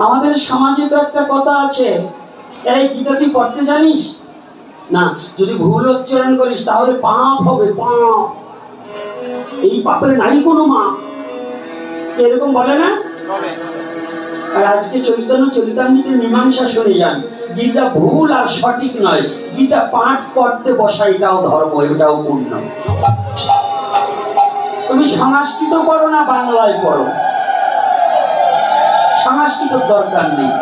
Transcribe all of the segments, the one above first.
আমাদের সমাজে তো একটা কথা আছে। এই গীতা তুই পড়তে জানিস? না যদি ভুল উচ্চারণ করিস তাহলে পাপ হবে পাপ। এই পাপের নাই কোনো মা। এরকম বলে না? আর আজকে চৈতন্য চরিতামৃতে মীমাংসা শুনে যান। গীতা ভুল আর সঠিক নয়। গীতা পাঠ করতে বসা এটাও ধর্ম এটাও পূর্ণ তুমি সংস্কৃত পড়ো না বাংলায় পড়ো। সংস্কৃত দরকার নেই।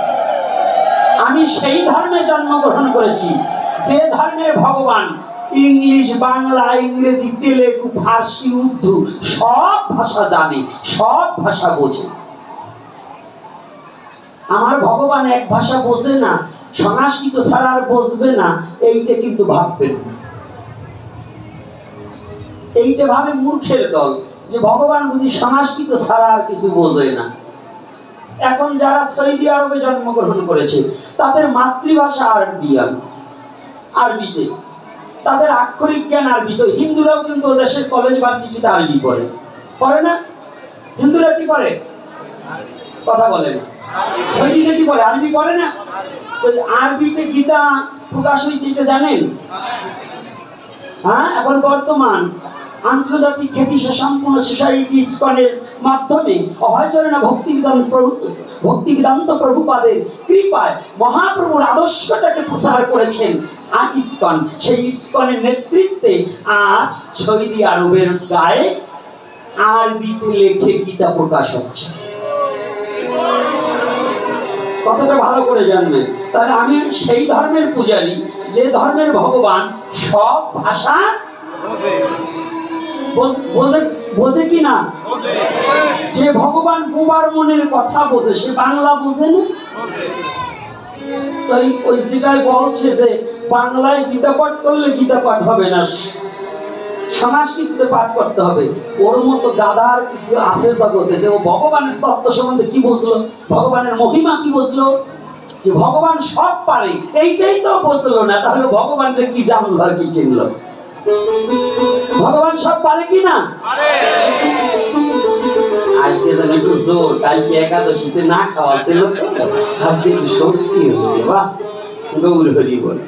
আমি সেই ধর্মে জন্মগ্রহণ করেছি, যে ধর্মের ভগবান ইংলিশ, বাংলা, ইংরেজি, তেলেগু, ফার্সি, উর্দু সব ভাষা জানে, সব ভাষা বোঝে। আমার ভগবান এক ভাষা বোঝে না, সংস্কৃত ছাড়া আর বুঝবে না, এইটা কিন্তু ভাববেন না। এইটা ভাবে মূর্খের দল, যে ভগবান বুঝি সংস্কৃত ছাড়া আর কিছু বোঝে না। এখন যারা সৌদি আরবে জন্মগ্রহণ করেছে, তাদের মাতৃভাষা আরবিয়ান আরবিতে। তাদের আক্ষরিক জ্ঞান আরবিতে হিন্দুরাও কিন্তু দেশের কলেজ ভার্সিটিতে আরবি পড়ে। পড়ে না? হিন্দুরা কি করে কথা বলে না। সৌদিতে কি পড়ে? আরবি পড়ে না? তো আরবিতে গীতা প্রকাশ হয়েছে, এটা জানেন? হ্যাঁ এখন বর্তমান। আন্তর্জাতিক খ্যাতি সম্পূর্ণ সোসাইটি ইস্কনের মাধ্যমে অভয়চরণা ভক্তিবিধান প্রভু ভক্তিবিদান্ত প্রভুপাদের কৃপায় মহাপ্রভুর আদর্শটাকে প্রসার করেছেন আর ইস্কন। সেই ইস্কনের নেতৃত্বে আজ সৌদি আরবের গায়ে আরবিতে লেখে গীতা প্রকাশ হচ্ছে। কথাটা ভালো করে জানবেন তাহলে আমি সেই ধর্মের পূজারী, যে ধর্মের ভগবান সব ভাষা বোঝ- কি না? যে ভগবান বোবার মনের কথা বোঝে, সে বাংলা বোঝে না? তাই ওই বলছে যে, বাংলায় গীতা পাঠ করলে গীতা পাঠ হবে না সংস্কৃতিতে পাঠ করতে হবে। ওর মতো গাধার কিছু আছে জগতে যে ও ভগবানের তত্ত্ব সম্বন্ধে কি বুঝলো? ভগবানের মহিমা কি বুঝলো? যে ভগবান সব পারে, এইটাই তো বুঝলো না, তাহলে ভগবানকে কি জানলো আর কি চিনলো? ভগবান সব পারে কি না আজকে যেন একটু জোর কালকে একাদশীতে না খাওয়া ছিল। আজকে একটু শক্তি হয়েছে বা গৌর হরি বল।